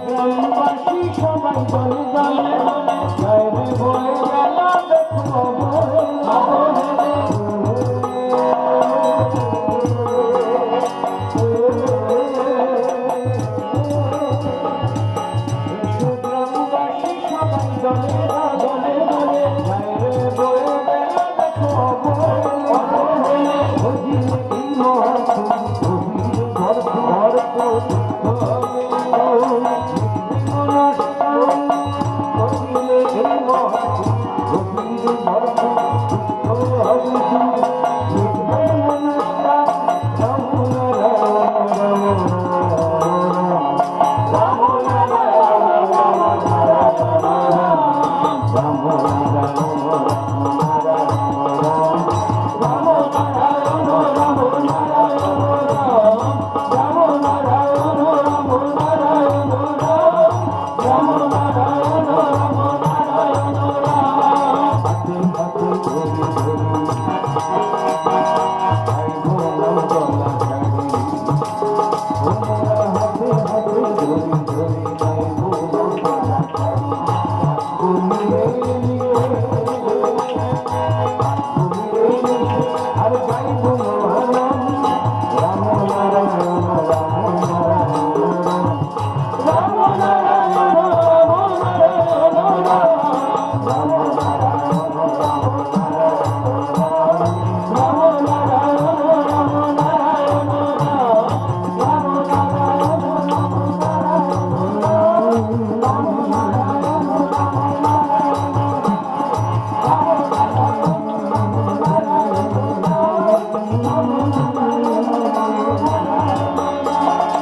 গ্রামবাসী সবাই দলে দলে জয় রে বলে গেল দেখো গ্রামবাসী সবাই দলে দলে জয় রে বলে গেল দেখো Oh, Oh,